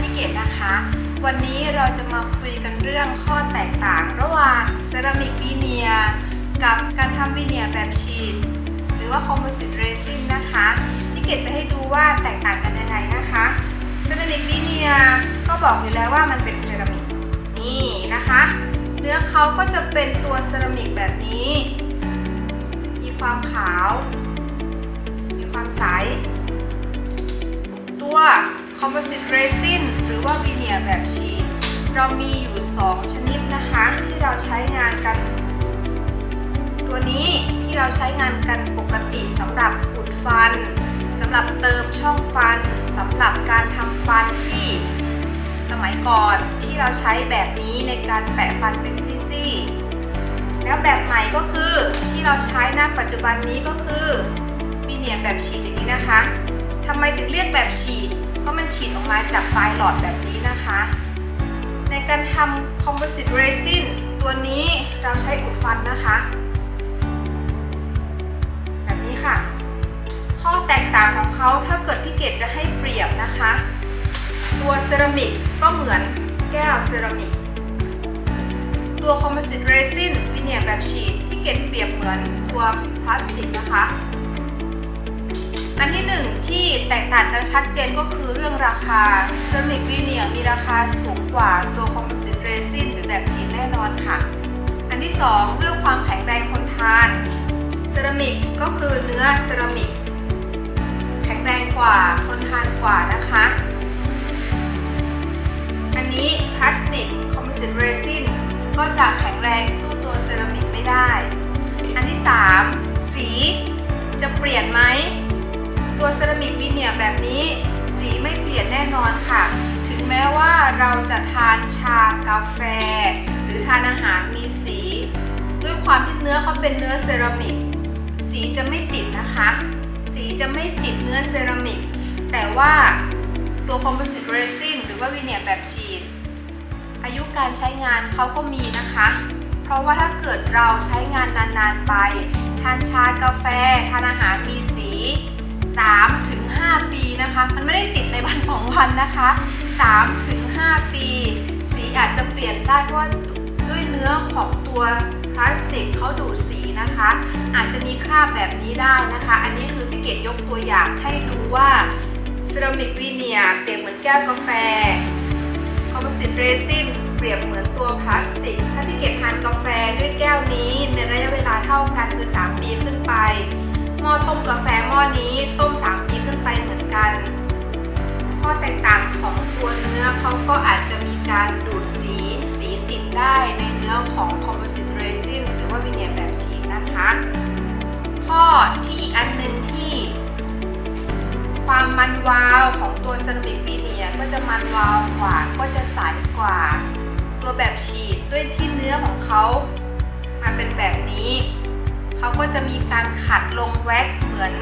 พี่เกดนะคะ วันนี้เราจะมาคุยกันเรื่องข้อแตกต่าง ระหว่างเซรามิกวีเนียกับการทำวีเนียแบบฉีด หรือว่าคอมโพสิตเรซินนะคะพี่เกดจะให้ดูว่าแตกต่างกันยังไงนะคะเซรามิกวีเนียก็บอกอยู่แล้วว่ามันเป็นเซรามิกนี่นะคะ เนื้อเขาก็จะเป็นตัวเซรามิกแบบ Composite Resin หรือว่าวีเนียแบบฉีดเรามีอยู่ 2 ชนิดนะคะ ที่เราใช้งานกัน ตัวนี้ที่เราใช้งานกันปกติสำหรับอุดฟันสำหรับเติมช่องฟันสำหรับการทำฟันที่สมัยก่อนที่เราใช้แบบนี้ในการแปะฟันเป็นซี่ๆแล้วแบบใหม่ก็คือที่เราใช้ณปัจจุบันนี้ก็คือวีเนียแบบฉีดอย่างนี้นะคะทำไมถึงเรียกแบบฉีด จากปลายหลอดแบบนี้นะคะ ในการทำ composite resin ตัวนี้เราใช้อุดฟันนะคะ แบบนี้ค่ะ ข้อแตกต่างของเขาถ้าเกิดพี่เกดจะให้เปรียบนะคะ ตัวเซรามิกก็เหมือนแก้วเซรามิก ตัว composite resin วิเนียแบบฉีดพี่เกดเปรียบเหมือนตัวพลาสติกนะคะ อันที่หนึ่งที่แตกต่างกันชัดเจนก็คือเรื่องราคาเซรามิกวีเนียมีราคาสูงกว่าตัวคอมโพสิตเรซินหรือแบบฉีดแน่นอนค่ะ อันที่สองเรื่องความแข็งแรงทนทานเซรามิกก็คือเนื้อเซรามิกแข็งแรงกว่าทนทานกว่านะ เราจะทานชากาแฟ หรือทานอาหารมีสี ด้วยความที่เนื้อเขาเป็นเนื้อเซรามิก สีจะไม่ติดนะคะ สีจะไม่ติดเนื้อเซรามิก แต่ว่าตัวคอมโพสิตเรซินหรือว่าวีเนียแบบฉีดอายุการใช้งานเขาก็มีนะคะ เพราะว่าถ้าเกิดเราใช้งานนานๆไป ทานชากาแฟ ทานอาหารมีสี3ถึง5ปีนะคะ มันไม่ได้ติดในวัน2วันนะคะ3ถึง 5 ปี สีอาจจะเปลี่ยนได้เพราะด้วยเนื้อของตัวพลาสติกเขาดูดสีนะคะ อาจจะมีคราบแบบนี้ได้นะคะ อันนี้คือพี่เกดยกตัวอย่างให้ดูว่าเซรามิกวีเนียเปรียบเหมือนแก้วกาแฟคอมโพสิตเรซินเปรียบเหมือนตัวพลาสติก ถ้าพี่เกดทานกาแฟด้วยแก้วนี้ในระยะเวลาเท่ากันคือ 3 ปีขึ้นไปหม้อต้มกาแฟหม้อนี้ต้ม 3 ปีขึ้นไปเหมือนกัน ได้ในเนื้อของคอมโพสิตเรซินหรือว่าวิเนียร์แบบฉีดนะคะ ข้อที่อีกอันหนึ่งที่ ความมันวาวของตัวเซรามิกวีเนียร์ก็จะมันวาวกว่าก็จะใสกว่า ตัวแบบฉีดด้วยที่เนื้อของเขามาเป็นแบบนี้เขาก็จะมีการขัดลงแว็กซ์เหมือน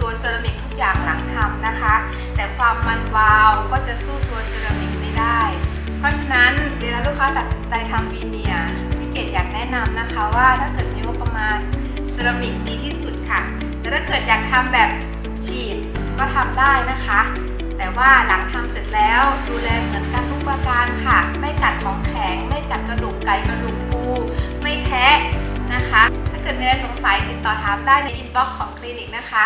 ตัวเซรามิกทุกอย่างหลังทำนะคะ แต่ความมันวาวก็จะสู้ตัวเซรามิกไม่ได้ เพราะฉะนั้นเวลาลูกค้าตัดสิน ใจทำวีเนียร์พี่เกดอยากแนะนำนะคะว่าถ้าเกิดมีงบประมาณเซรามิกดีที่สุดค่ะ แต่ถ้าเกิดอยากทำแบบฉีดก็ทำได้นะคะ แต่ว่าหลังทำเสร็จแล้วดูแลเหมือนกันทุกประการค่ะ ไม่กัดของแข็ง ไม่กัดกระดูกไก่กระดูกปูไม่แทะนะคะ ถ้าเกิดมีอะไรสงสัยติดต่อถามได้ในอินบ็อกซ์ของคลินิกนะคะ